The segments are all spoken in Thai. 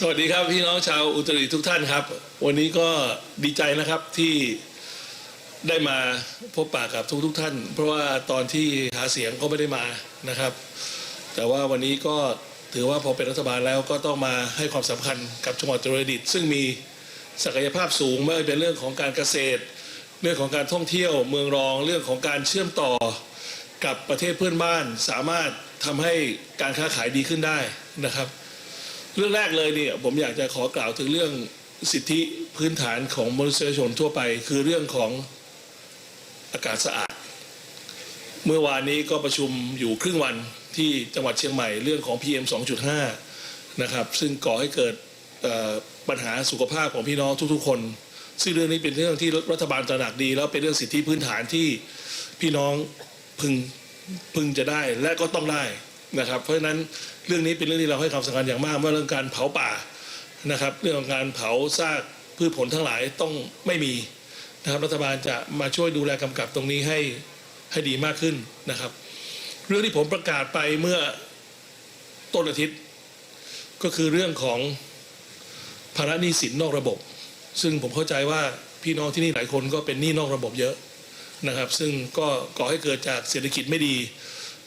สวัสดีครับพี่น้องชาวอุตรดิตถ์ทุกท่านครับ วันนี้ก็ดีใจนะครับที่ได้มาพบปะกับทุกๆท่าน เพราะว่าตอนที่หาเสียงก็ไม่ได้มานะครับ แต่ว่าวันนี้ก็ถือว่าพอเป็นรัฐบาลแล้วก็ต้องมาให้ความสำคัญกับจังหวัดอุตรดิตถ์ซึ่งมีศักยภาพสูงไม่ว่าเป็นเรื่องของการเกษตร เรื่องของการท่องเที่ยวเมืองรองเรื่องของการเชื่อมต่อกับประเทศเพื่อนบ้าน สามารถทำให้การค้าขายดีขึ้นได้นะครับ เรื่องแรกเลยเนี่ยผมอยากจะขอกล่าวถึงเรื่องสิทธิพื้นฐานของมนุษยชนทั่วไป คือเรื่องของอากาศสะอาด เมื่อวานนี้ก็ประชุมอยู่ครึ่งวันที่จังหวัดเชียงใหม่เรื่องของ PM 2.5 นะครับ ซึ่งก่อให้เกิดปัญหาสุขภาพของพี่น้องทุกๆ คน ซึ่งเรื่องนี้เป็นเรื่องที่รัฐบาลตระหนักดี แล้วเป็นเรื่องสิทธิพื้นฐานที่พี่น้องพึงพึงจะได้และก็ต้องได้นะครับ เพราะฉะนั้น เรื่องนี้เป็นเรื่องที่เราให้ความสำคัญอย่างมากว่าเรื่องการเผาป่านะครับ เรื่องของการเผาซากพืชผลทั้งหลายต้องไม่มีนะครับ รัฐบาลจะมาช่วยดูแลกำกับตรงนี้ให้ให้ดีมากขึ้นนะครับ เรื่องที่ผมประกาศไปเมื่อต้นอาทิตย์ ก็คือเรื่องของภาระหนี้สินนอกระบบ ซึ่งผมเข้าใจว่าพี่น้องที่นี่หลายคนก็เป็นหนี้นอกระบบเยอะนะครับ ซึ่งก็ก่อให้เกิดจากเศรษฐกิจไม่ดี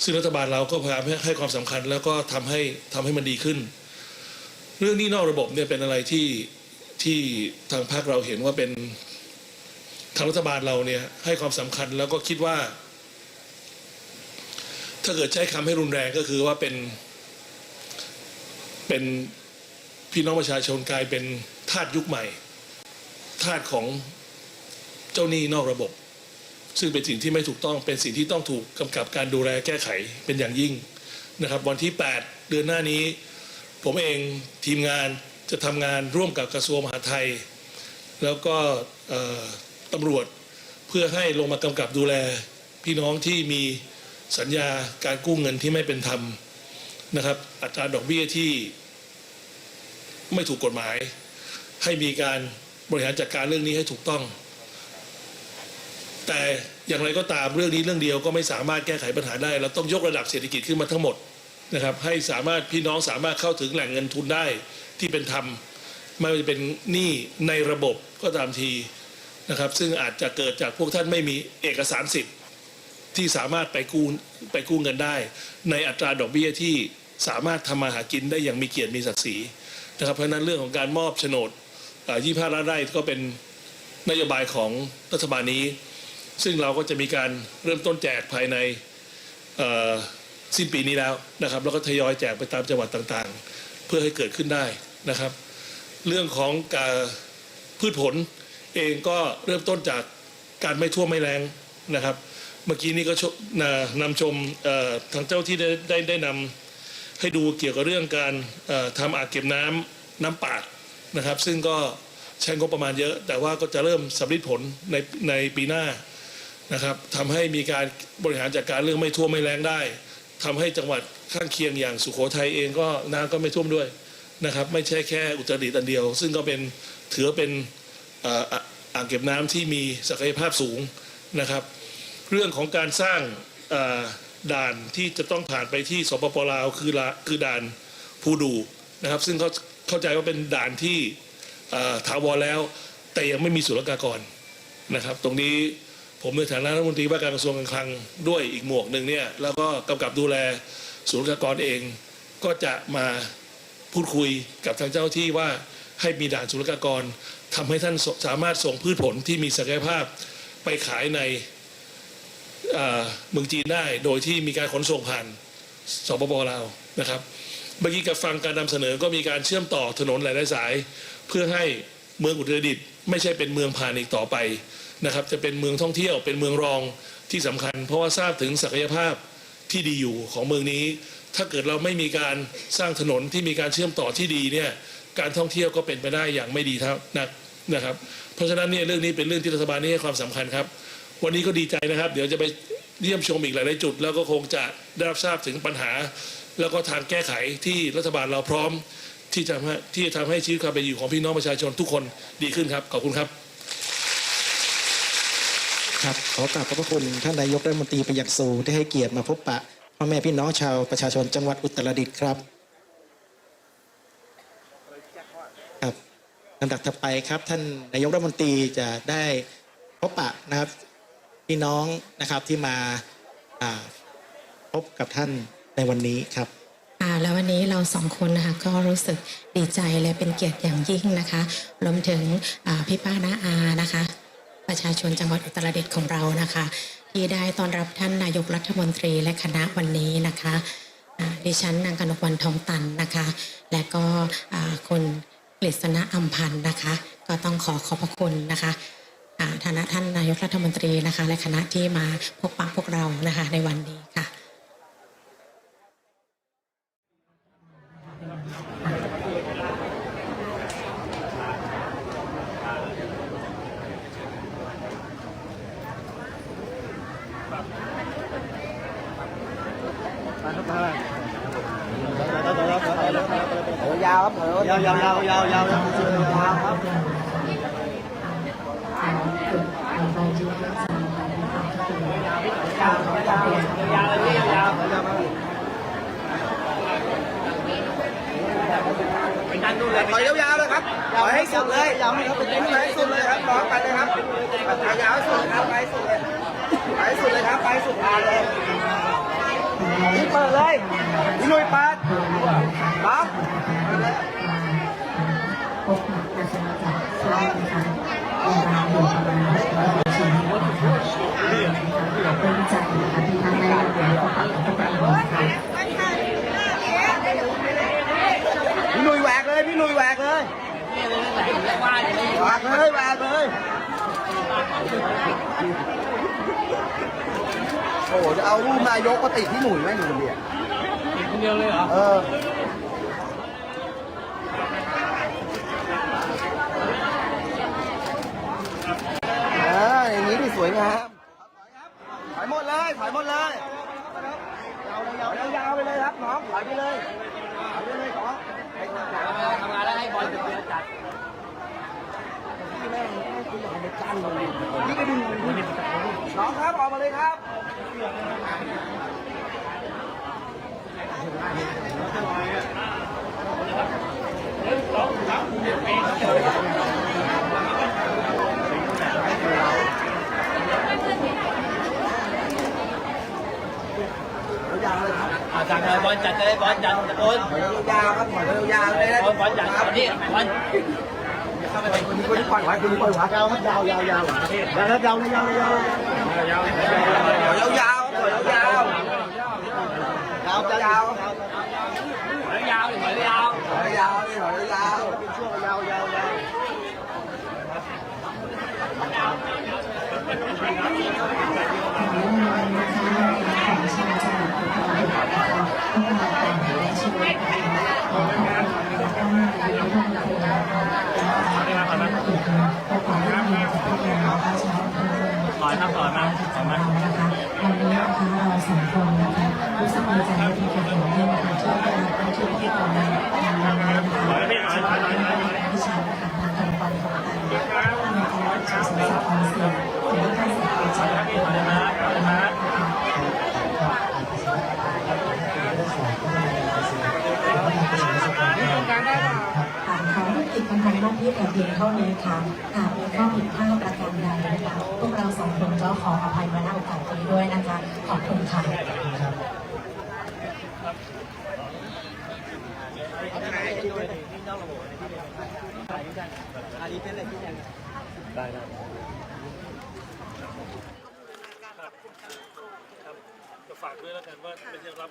ซึ่งรัฐบาลเราก็พยายามให้ความสำคัญ แล้วก็ทำให้ทำให้มันดีขึ้น เรื่องนี้นอกระบบเนี่ยเป็นอะไรที่ที่ทางภาคเราเห็นว่าเป็นทางรัฐบาลเราเนี่ยให้ความสำคัญแล้วก็คิดว่า ถ้าเกิดใช้คำให้รุนแรงก็คือว่าเป็นเป็นพี่น้องประชาชนกลายเป็นทาสยุคใหม่ทาสของเจ้าหนี้นอกระบบ ซึ่งเป็นสิ่งที่ไม่ถูกต้องเป็นสิ่งที่ต้องถูกกำกับการดูแลแก้ไขเป็นอย่างยิ่งนะครับ วันที่ 8 เดือนหน้านี้ ผมเองทีมงานจะทำงานร่วมกับกระทรวงมหาดไทย แล้วก็ตำรวจเพื่อให้ลงมากำกับดูแลพี่น้องที่มีสัญญาการกู้เงินที่ไม่เป็นธรรมนะครับอัตราดอกเบี้ยที่ไม่ถูกกฎหมาย ให้มีการบริหารจัดการเรื่องนี้ให้ถูกต้อง แต่อย่างไรก็ตามเรื่องนี้เรื่องเดียวก็ไม่สามารถแก้ไขปัญหาได้ เราต้องยกระดับเศรษฐกิจขึ้นมาทั้งหมดนะครับให้สามารถพี่น้องสามารถเข้าถึงแหล่งเงินทุนได้ที่เป็นธรรมไม่ว่าจะเป็นหนี้ในระบบก็ตามทีนะครับ ซึ่งอาจจะเกิดจากพวกท่านไม่มีเอกสารสิทธิ์ ที่สามารถไปกู้ไปกู้เงินได้ ในอัตราดอกเบี้ยที่สามารถทำมาหากินได้อย่างมีเกียรติมีศักดิ์ศรีนะครับเพราะนั้นเรื่องของการมอบโฉนดยี่ห้าล้านไร่ก็เป็นนโยบายของรัฐบาลนี้ ซึ่งเราก็จะมีการเริ่มต้นแจกภายในสิ้นปีนี้แล้วนะครับ แล้วก็ทยอยแจกไปตามจังหวัดต่างๆ เพื่อให้เกิดขึ้นได้นะครับ เรื่องของการพืชผลเองก็เริ่มต้นจากการไม่ท่วมไม่แรงนะครับ เมื่อกี้นี้ก็นำชมทางเจ้าที่ได้ได้ได้นำให้ดูเกี่ยวกับเรื่องการทำอ่างเก็บน้ำน้ำปาดนะครับ ซึ่งก็ใช้งบประมาณเยอะ แต่ว่าก็จะเริ่มสำลิดผลในในปีหน้า นะครับทำให้มีการบริหารจัดการเรื่องไม่ท่วมไม่แรงได้ทำให้จังหวัดข้างเคียงอย่างสุโขทัยเองก็น้ำก็ไม่ท่วมด้วยนะครับไม่ใช่แค่อุตรดิตถ์อันเดียว ซึ่งก็เป็นถือเป็นอ่างเก็บน้ำที่มีศักยภาพสูงนะครับ เรื่องของการสร้างด่านที่จะต้องผ่านไปที่สปปลาวคือละคือด่านภูดูนะครับ ซึ่งเขาเข้าใจว่าเป็นด่านที่ถาวรแล้ว แต่ยังไม่มีศุลกากรนะครับ ตรงนี้ ผมในฐานะรัฐมนตรีว่าการกระทรวงการคลังด้วยอีกหมวกหนึ่งเนี่ยแล้วก็กำกับดูแลศูนย์กากรเอง ก็จะมาพูดคุยกับทางเจ้าที่ว่าให้มีด่านศุลกากรทำให้ท่านสามารถส่งพืชผลที่มีศักยภาพไปขายในเมืองจีนได้ โดยที่มีการขนส่งผ่านสปปลาวนะครับเมื่อกี้กับฟังการนำเสนอก็มีการเชื่อมต่อถนนหลายสาย เพื่อให้เมืองอุตรดิตถ์ไม่ใช่เป็นเมืองผ่านอีกต่อไป นะครับจะเป็นเมืองท่องเที่ยวเป็นเมืองรองที่สำคัญ เพราะว่าทราบถึงศักยภาพที่ดีอยู่ของเมืองนี้ ถ้าเกิดเราไม่มีการสร้างถนนที่มีการเชื่อมต่อที่ดีเนี่ยการท่องเที่ยวก็เป็นไปได้อย่างไม่ดีเท่านักนะครับ เพราะฉะนั้นเนี่ยเรื่องนี้เป็นเรื่องที่รัฐบาลนี้ให้ความสำคัญครับ วันนี้ก็ดีใจนะครับ เดี๋ยวจะไปเยี่ยมชมอีกหลาย ๆ จุด แล้วก็คงจะได้รับทราบถึงปัญหา แล้วก็ทางแก้ไขที่รัฐบาลเราพร้อม ที่จะทำให้ที่จะทำให้ชีวิตความเป็นอยู่ของพี่น้องประชาชนทุกคนดีขึ้นครับขอบคุณครับ ครับขอกราบขอบพระคุณท่านนายกรัฐมนตรีเป็นอย่างสูงที่ให้เกียรติมาพบปะพ่อแม่พี่น้องชาวประชาชนจังหวัดอุตรดิตถ์ครับครับลำดับถัดไปครับ ท่านนายกรัฐมนตรีจะได้พบปะนะครับพี่น้องนะครับที่มาอ่าพบกับท่านในวันนี้ครับอ่าแล้ววันนี้เราสองคนนะคะก็รู้สึกดีใจและเป็นเกียรติอย่างยิ่งนะคะรวมถึงอ่าพี่ป้าน้าอานะคะ ประชาชนจังหวัดอุตรดิตถ์ของเรานะคะ ที่ได้ต้อนรับท่านนายกรัฐมนตรีและคณะวันนี้นะคะดิฉันนางกนกวันทองตันนะคะ และก็คุณกฤษณะอัมพันธ์นะคะ ก็ต้องขอขอบพระคุณนะคะฐานะท่านนายกรัฐมนตรีนะคะ และคณะที่มาพบปะพวกเรานะคะในวันนี้ค่ะ ยาวครับยาวยาวยาวยาวยาวยาวครับถอยยาวๆเลยครับถอยให้สุดเลยยาวให้เขาเป็นเต็มเลยให้สุดเลยครับร้องไปเลยครับถอยยาวให้สุดครับไปให้สุดเลยไปให้สุดเลยครับไปให้สุดทางเลย นี่เปิดเลยนี่หนุ่ยเปิดปั๊บพบนะคะจากค่ายนะคะเวลยู่ะมาณ5นาทีนะคะเป็นใจนะคะที่ท่านได้รับรู้พบกับพวกเราค่ะ พี่หนุ่ยแหวกเลยพี่หนุ่ยแหวกเลยแหวกเลยแหวกเลยโอ้โหจะเอารูปนายกมาติดที่หนุ่ยไหมหนุ่ยคนเดียวคนเดียวเลยเหรอ เออเอออย่างนี้ที่สวยงามถอยหมดเลยถอยหมดเลยยาวๆยาวๆไปเลยครับน้องถอยไปเลยถอยไปเลยน้องทำงานแล้วให้บอลเป็นเดือนจัด นี่ก็ดูน้องครับออกมาเลยครับยาวเลยครับอ่าจัดเลยบอลจัดเลยบอลจัดตะโกนถอยยาวๆครับถอยยาวๆเลยนะบอลบอลจัดเอานี่บอล คนนี้คนนี้ปล่อยไว้คนนี้ปล่อยไว้ยาวครับยาวยาวยาวยาวครับยาวเลยยาวเลยยาวเลยยาวยาวถอยยาวๆยาวยาว ถอยยาวถอยยาว ถอยยาวถอยยาวเป็นช่วงยาวยาวยาว ของชาวจังหวัดอุตรดิตถ์นะคะพวกเราแต่งและช่วยนะคะขอขอบคุณท่านนายกรัฐมนตรีนะคะและคณะอีกนะขอความร่วมมือจากพวกเรานะคะชาวอำเภอ เมืองถอมาถอยมาถอมานะคะวันนี้นะคะเราสองคนนะคะรู้สึกดีใจและเป็นเกียรติอย่างยิ่งนะคะที่ได้รับหน้าที่พิธีกรในวันนี้นะคะจะเป็นที่ฉันนะคะทางการบอลของการในการรับชมสมศักดิ์ของเสียงถึงท่านสด็จไปจากเดิมนะคะหากขอให้ติดกันทางหน้าที่แต่เพียงเท่านี้ค่ะดพลาดประการใดนะคะพวกเราสองคนก็ขออภัยมาณโอกาสนี้ด้วยนะคะ ขอบคุณค่ะ ครับจะฝากด้วยแล้วกันว่าไม่ใช่รับ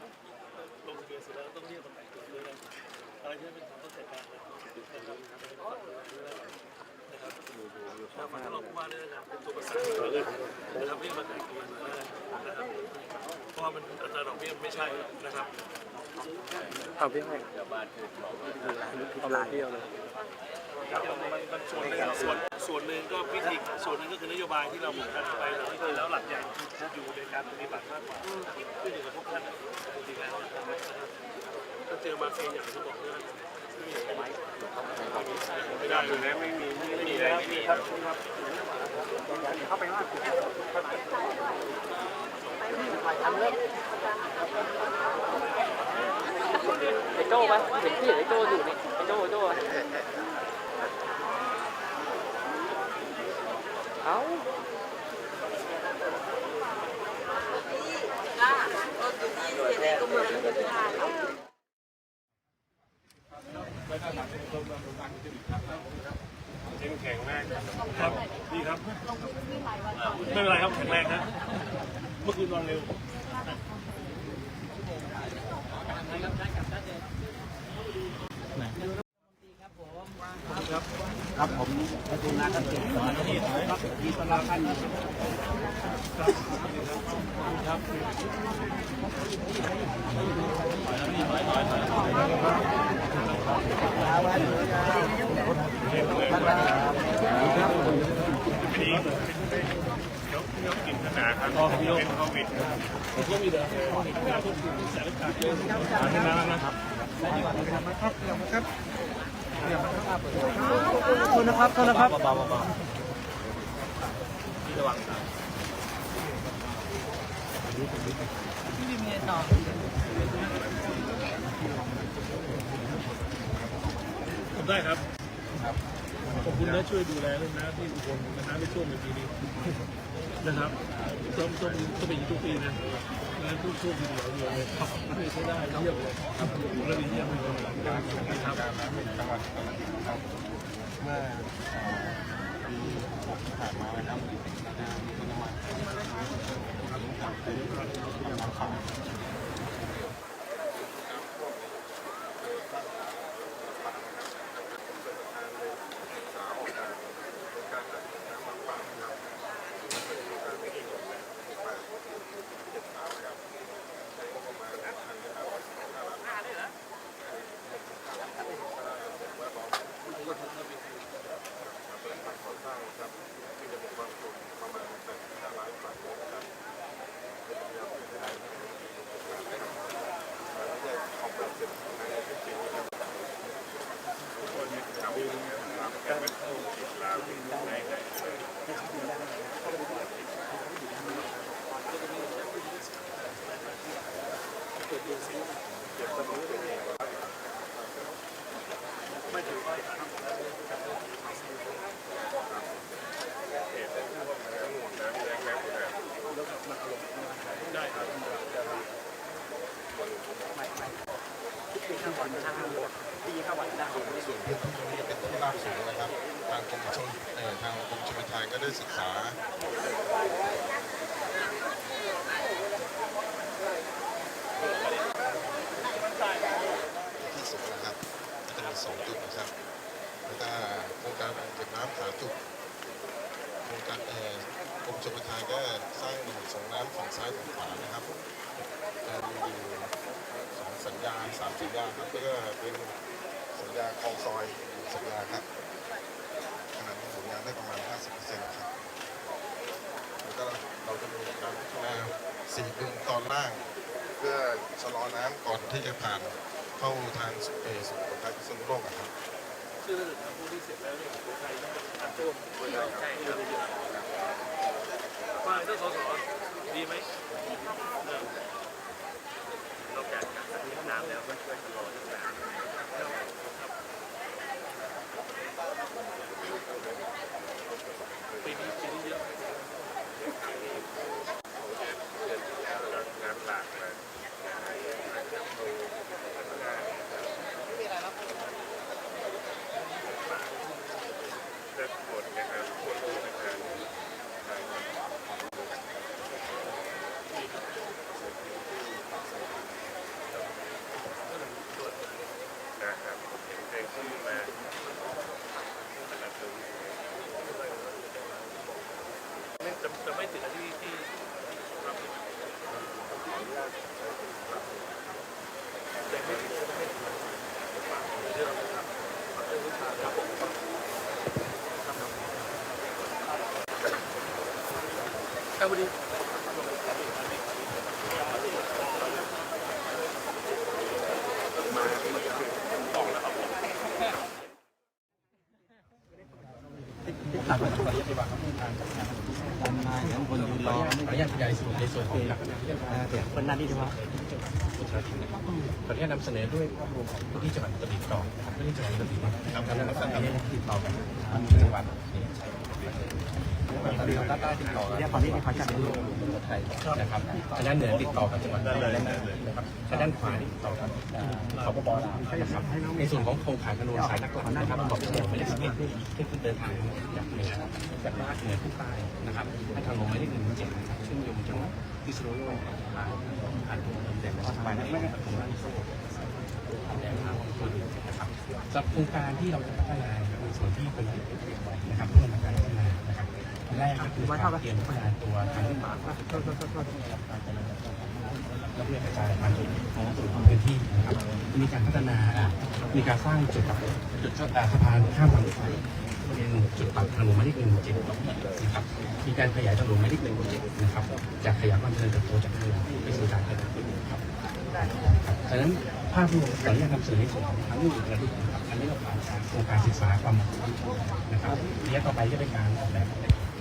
ลงทะเบียนเสร็จแล้วต้องเรียกมาแต่งตัวด้วยนะอะไรที่เป็นความต้องจัดการนะนะครับนะครับฝากท่านรองผู้ว่าด้วยนะครับเป็นตัวประสานนะครับเรียกมาแต่งตัวนะครับเพราะว่ามันอัตราดอกเบี้ยไม่ใช่นะครับ เอาพี่ให้เอาลาเที่ยวเลยมันมันส่วนหนึ่งส่วนส่วนหนึ่งก็วิธีส่วนหนึ่งก็คือนโยบายที่เราหมุนท่านไปแล้วที่แล้วหลักใหญ่อยู่ในการปฏิบัติมากกว่าขึ้นอยู่กับพวกท่านจริงแล้วถ้าเจอมาเฟียอย่างที่บอกเนี่ยไม่มีไหมไม่ได้อยู่แล้วไม่มีไม่มีแล้วไม่มีครับเข้าไปว่าไปทำเรื่อ้ ไอโจ้ปะเห็นพี่เห็นไอโจ้อยู่นี่ไอ้โจ้ไอ้โจ้อะเอ้าเข้มแข็งมากครับดีครับ ไม่เป็นไรครับแข็งแรงนะเมื่อคืนนอนเร็ว ครับผมประตูนาท่านเก่งสอนที่ครับที่ต้อนรับท่านคุ ณนะครับคุณนะครับทำได้ครับ ขอบคุณนะช่วยดูแลเรื่องน้ำที่อุบลน้ำไม่ท่วมในปีนี้นะครับ ต้องต้องต้องเป็นทุกปีนะน้ำท่วมท่วมทีเดียวเดียวเลยครับไม่ใช่ได้เยี่ยมเลยครับเรื่องนี้เยี่ยมเลยครับส่วนพื้นที่ตรง นี้เป็นที่ราบสูงนะครับ ทางกรมชลทางกรมชลประทานก็ได้ศึกษาที่สูงนะครับจะมีสองจุดนะครับแล้วก็โครงการเก็บน้ำขาจุดโครงการเออกรมชลประทานก็สร้างหนึ่งส่งน้ำฝั่งซ้ายฝั่งขวานะครับมีสองสัญญาสามสัญญาครับแล้วก็เป็น สัญาคลองซอยสัญญาครับขนาดนี้ผลงานได้ประมาณ 50%ครับแล้วก็เราจะมีการพัฒนาสี่บึงตอนล่าง เพื่อชะลอน้ำก่อนที่จะผ่านเข้าทางสุเอสุโขทัยพิษณุโลกครับชื่อระดับผู้ที่เสร็จแล้วเนี่ยคนไทยต้องอัดท่วมคนไทยใช่ครับว่าท่านสสดีไหมเออนอกจากการมีน้ำแล้วก็ช่วยชะลอเรื่องน้ำปีนี้ปีนี้เยอะงานหลักเลยเลิกหมดนะครับหมดนะครับ นะครับเห็นเพลงชื่อมานะครับตรงนี้ไม่จะจะไม่ถึงที่ที่รับแต่ไม่ถึงไม่ถึงเรื่องครับเรื่องวิชาครับผมครับวันนี้ การมาของคนอยู่ ขออนุญาตขออนุญาตขยายส่วนในส่วนของหลักการที่จะ คนนั้นดีดีวะ ประชาชนนะครับขออนุญาตนำ เสนอด้วยภาพรวมของพื้นที่จังหวัดอุตรดิตถ์ก่อนนะครับพื้นที่จังหวัดอุตรดิตถ์นะครับการนำเสนอติดต่อกันจังหวัดนี้ใต้ติดต่อกันเดี๋ยวขอนี่ขอจัดดูไทยนะครับทางด้านเหนือติดต่อกับจังหวัดน่านะครับทางด้านขวาติดต่อกับสปปลาวนะครับในส่วนของโครงข่ายขนวนสายหลักๆนะครับบอกที่ไม่ได้สังเกตที่ขึ้นเดินทางจากเหนือจากภาคเหนือขึ้นใต้นะครับให้ทางลงมาที่หนึ่งเจ็ดนะครับเชื่อมโยงจังหวัดพิษณุโลกผ่านผ่านตัวเมืองแดงไปไม่ได้ ปฐุมธานีแดงทางของตัวนะครับสำหรับโครงการที่เราจะพัฒนาในส่วนที่เป็นนะครับเพื่อมาการพัฒนานะครับแรกก็คือการเตรียมพัฒนาตัวทางป่าและเพื่อกระจายมาสู่พื้นที่นะครับมีการพัฒนาอะมีการสร้างจุดตัดจุดอ่าสะพานข้ามทางรถไฟเป็นจุดตัดทางหมายเลขหนึ่งเจ็ดนะครับมีการขยายทางหมายเลขหนึ่งเจ็ดนะครับจากขยายความเจริญเติบโตจากทางหลวงไปสู่การขยายครับครับดังนั้น ภาพรวมขออนุญาตนำเสนอในส่วนของทั้งนี้ระดับนะครับอันนี้เราผ่านการโครงการศึกษาความเหมาะสมนะครับระยะต่อไปจะเป็นการออกแบบ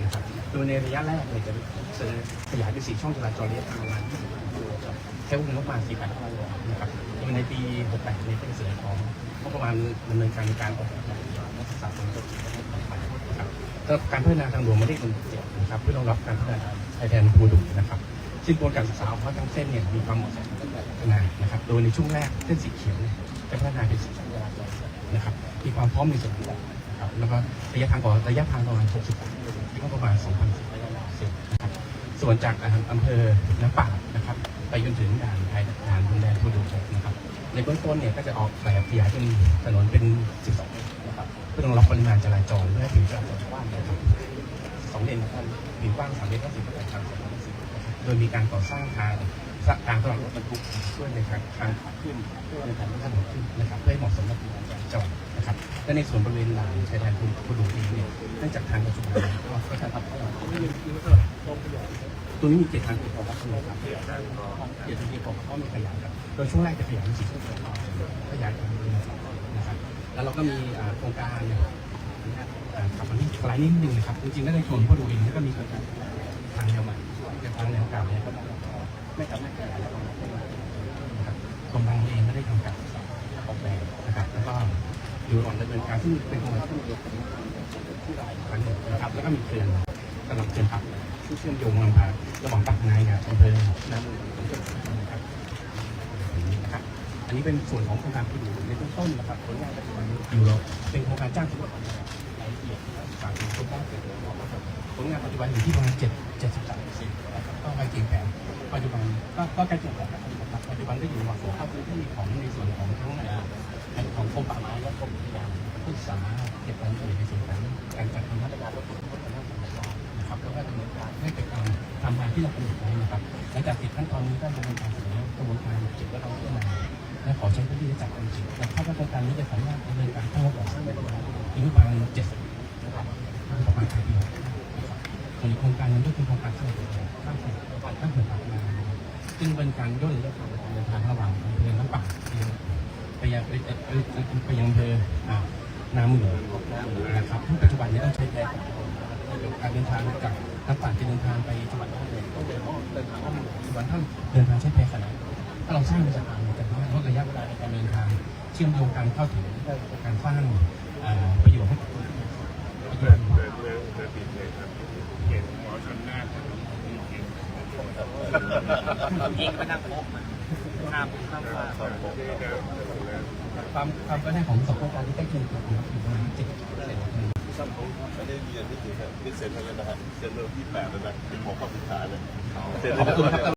นะครับโดยในระยะแรกเนี่ยจะเสนอขยายเป็นสี่ช่องจราจรระยะทางประมาณ20กิโลครับใช้วงเงินประมาณ4 8 0 0นะครับโดยในปี 68นี้เป็นเสือของงบประมาณดำเนินการในการออกแบบนักศึกษาสมทบนะครับสำหรับการพัฒนาทางหลวงไม่ได้เป็นเจ็ดนะครับเพื่อรองรับการพัฒนาชายแดนภูดุนะครับซึ่งกระบวนการศึกษาของทั้งเส้นเนี่ยมีความเหมาะสม นานะครับ โดยในช่วงแรกเส้นสีเขียวเนี่ยจะพัฒนาเป็นสีจราจรนะครับ มีความพร้อมในส่วนนี้นะครับ แล้วก็ระยะทางก่อนระยะทางประมาณ 60กิโลที่ก็ประมาณ 2,000นะครับ ส่วนจากอำเภอน้ำป่านะครับ ไปจนถึงด่านไทยด่านพรมแดนพุทธกนะครับ ในเบื้องต้นเนี่ยก็จะออกแบบขยายเป็นถนนเป็น 12เลนนะครับ เพื่อรองรับปริมาณจราจรเพื่อให้ถึงจราจรกว้างนะครับสองเลนนะครับผิวกว้างสามเลนก็สิบแปดทางสองร้อยสิบโดยมีการก่อสร้างทาง สร้างทางสำหรับรถบรรทุกช่วยในทางทางขาขึ้นเพื่อในการพัฒนาขึ้นนะครับเพื่อให้เหมาะสมกับการจราจรนะครับและในส่วนบริเวณหลังชายแดนพุทธเองเนี่ยเนื่องจากทางปัจจุบันก็ก็จะทำให้เราตัวนี้มีเกียรติทางติดต่อรับสนุนครับเกียรติทางเกียรติทางติดต่อก็มีขยายครับโดยช่วงแรกจะขยายเป็นสี่ช่วงขยายทางเดินนะครับแล้วเราก็มีโครงการเนี่ยอ่ากลับมาที่สไลด์นิดนึงนะครับจริงๆแล้วในส่วนพอดูเองก็มีโครงการทางแนวใหม่ทางแนวเก่าเนี่ยก็ ไม่สามารถขยายและครับกรมทางเองไม่ได้ทำการออกแบบนะครับแล้วก็อยู่ระหว่างดำเนินการซึ่งเป็นโครงการที่มีที่หลายครั้งนะครับ แล้วก็มีเขื่อนกำลังเขื่อนปักที่เชื่อมโยงลำพาระหว่างปากนายกับอำเภอน้ำนะครับนะครับ อันนี้เป็นส่วนของโครงการที่อยู่ในเบื้องต้นนะครับผลงานปัจจุบันอยู่เราเป็นโครงการจ้างทุกคนรายละเอียดสามสิบโครงการเสร็จแล้วนะครับผลงานปัจจุบันอยู่ที่ประมาณเจ็ดเจ็ดสิบสามเปอร์เซ็นต์ นะครับก็ใกล้เคียงแผนปัจจุบันก็ก็ใกล้เคียงแผนนะครับปัจจุบันก็อยู่ระหว่างเข้าพื้นที่ของในส่วนของทั้งในของกรมป่าไม้และกรมอุทยานที่สามารถเก็บรายละเอียดในส่วนของการจัดทำมาตรการลดผลกระทบทางด้านสิ่งแวดล้อมนะครับแล้วก็ดำเนินการให้เป็นการทำงานที่เรากำหนดไว้นะครับหลังจากติดขั้นตอนนี้ก็ดำเนินการเสนอกระบวนการเก็บและเราพิจารณาและขอใช้พื้นที่จัดการจริงและคาดว่าโครงการนี้จะสามารถดำเนินการเข้าก่อสร้างได้ประมาณอายุประมาณเจ็ดสิบนะครับประมาณปลายปีนะครับส่วนโครงการหนึงก็คือโครงการสร้างเขื่อนอนข้ามเขื่อนปากน้ำ ซึ่งเป็นการย่นระยะทางการเดินทางระหว่างอำเภอน้ำป่าไปยังไปไปยังอำเภออ่านามือนะครับที่งปัจจุบันนี้ต้องใช้แพการเดินทางจากน้ำป่าจะเดินทางไปจังหวัดท่าเรือต้องเดินอ้อมเดินทางอ้อมจังหวัดท่านเดินทางใช้แพขนาดถ้าเราสร้างเป็นสะพานเนี่ยจะลดระยะเวลาในการเดินทางเชื่อมโยงการเข้าถึงการสร้างอ่าประโยชน์ให้กับประโยชน์ ยิงก็นั่งโป๊ะมาข้ามข้ามว่าความความก็ได้ของสองโครงการที่ใกล้เคียงกันนะครับอยู่ประมาณเจ็ดเปอร์เซ็นต์ไม่ได้เรียนที่ถึงพิเศษเลยนะฮะเซ็นเริ่มที่แปดแล้วนะเป็นหมอข้อสุดท้ายเลยขอบคุณครับ